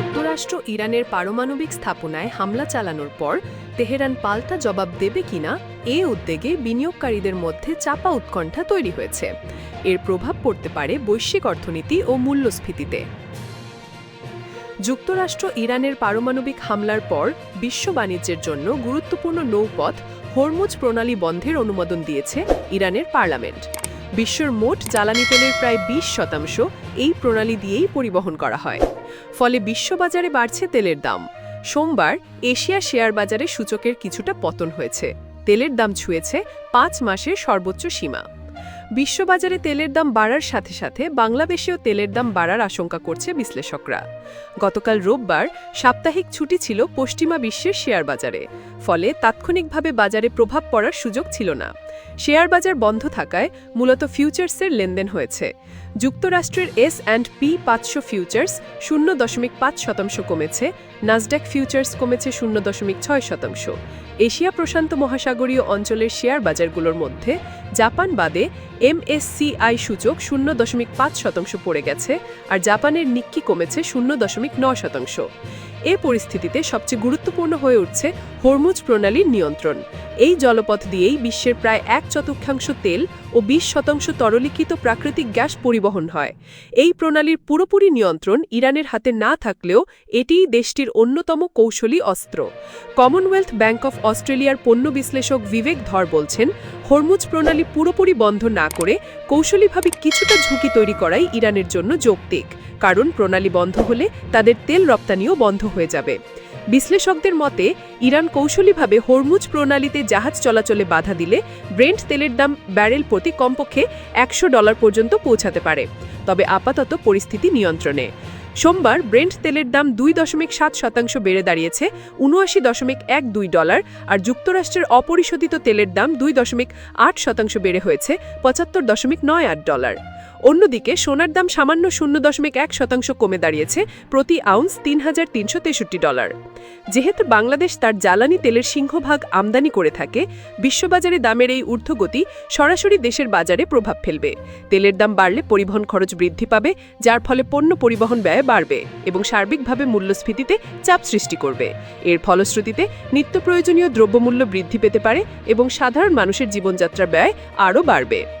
যুক্তরাষ্ট্র ইরানের পারমাণবিক স্থাপনায় হামলা চালানোর পর তেহরান পাল্টা জবাব দেবে কিনা এ উদ্বেগে বিনিয়োগকারীদের মধ্যে চাপা উৎকণ্ঠা তৈরি হয়েছে। এর প্রভাব পড়তে পারে বৈশ্বিক অর্থনীতি ও মূল্যস্ফীতিতে। যুক্তরাষ্ট্র ইরানের পারমাণবিক হামলার পর বিশ্ব বাণিজ্যের জন্য গুরুত্বপূর্ণ নৌপথ হরমুজ প্রণালী বন্ধের অনুমোদন দিয়েছে ইরানের পার্লামেন্ট। বিশ্বর মোট জ্বালানি তেলের প্রায় বিশ শতাংশ এই প্রণালী দিয়েই পরিবহন করা হয়। ফলে বিশ্ববাজারে বাড়ছে তেলের দাম। সোমবার এশিয়া শেয়ার বাজারে সূচকের কিছুটা পতন হয়েছে। তেলের দাম ছুঁয়েছে পাঁচ মাসের সর্বোচ্চ সীমা। বিশ্ববাজারে তেলের দাম বাড়ার সাথে সাথে বাংলাদেশেও তেলের দাম বাড়ার আশঙ্কা করছে বিশ্লেষকরা। গতকাল রোববার সাপ্তাহিক ছুটি ছিল পশ্চিমা বিশ্বের শেয়ার বাজারে, ফলে তাৎক্ষণিকভাবে বাজারে প্রভাব পড়ার সুযোগ ছিল না। শেয়ার বাজার বন্ধ থাকায় মূলত ফিউচার্সের লেনদেন হয়েছে। যুক্তরাষ্ট্রের এস অ্যান্ড পি পাঁচশো ফিউচার্স শূন্য দশমিক পাঁচ শতাংশ কমেছে নাসড্যাক ফিউচার্স কমেছে শূন্য দশমিক ছয় শতাংশ। এশিয়া প্রশান্ত মহাসাগরীয় অঞ্চলের শেয়ার বাজারগুলোর মধ্যে জাপান বাদে এমএসসিআই সূচক শূন্য দশমিক পাঁচ শতাংশ পড়ে গেছে আর জাপানের নিক্কি কমেছে শূন্য দশমিক ন শতাংশ। এ পরিস্থিতিতে সবচেয়ে গুরুত্বপূর্ণ হয়ে উঠছে হরমুজ প্রণালীর নিয়ন্ত্রণ। এই জলপথ দিয়েই বিশ্বের প্রায় এক চতুর্থাংশ তেল ও বিশ শতাংশ তরলীকৃত প্রাকৃতিক গ্যাস পরিবহন হয়। এই প্রণালীর পুরোপুরি নিয়ন্ত্রণ ইরানের হাতে না থাকলেও এটিই দেশটির অন্যতম কৌশলী অস্ত্র। কমনওয়েলথ ব্যাংক অফ অস্ট্রেলিয়ার পণ্য বিশ্লেষক বিবেক ধর বলছেন হরমুজ প্রণালী পুরোপুরি বন্ধ না করে কৌশলীভাবে কিছুটা ঝুঁকি তৈরি করাই ইরানের জন্য যৌক্তিক, কারণ প্রণালী বন্ধ হলে তাদের তেল রপ্তানিও বন্ধ হয়ে যাবে। বিশ্লেষকদের মতে, ইরান কৌশলীভাবে হরমুজ প্রণালীতে জাহাজ চলাচলে বাধা দিলে ব্রেন্ট তেলের দাম ব্যারেল প্রতি কমপক্ষে একশো ডলার পর্যন্ত পৌঁছাতে পারে, তবে আপাতত পরিস্থিতি নিয়ন্ত্রণে। সোমবার ব্রেন্ট তেলের দাম দুই দশমিক সাত শতাংশ বেড়ে দাঁড়িয়েছে, উনআশি দশমিক এক দুই ডলার, আর যুক্তরাষ্ট্রের অপরিশোধিত তেলের দাম দুই দশমিক আট শতাংশ বেড়ে হয়েছে, পঁচাত্তর দশমিক নয় আট ডলার। অন্যদিকে সোনার দাম সামান্য শূন্য দশমিক এক শতাংশ কমে দাঁড়িয়েছে, প্রতি আউন্স তিন হাজার তিনশো তেষট্টি ডলার। যেহেতু বাংলাদেশ তার জ্বালানি তেলের সিংহভাগ আমদানি করে থাকে, বিশ্ববাজারে দামের এই ঊর্ধ্বগতি সরাসরি দেশের বাজারে প্রভাব ফেলবে। তেলের দাম বাড়লে পরিবহন খরচ বৃদ্ধি পাবে, যার ফলে পণ্য পরিবহন ব্যয় বাড়বে এবং সার্বিকভাবে মূল্যস্ফীতিতে চাপ সৃষ্টি করবে। এর ফলশ্রুতিতে নিত্য প্রয়োজনীয় দ্রব্যমূল্য বৃদ্ধি পেতে পারে এবং সাধারণ মানুষের জীবনযাত্রা ব্যয় আরও বাড়বে।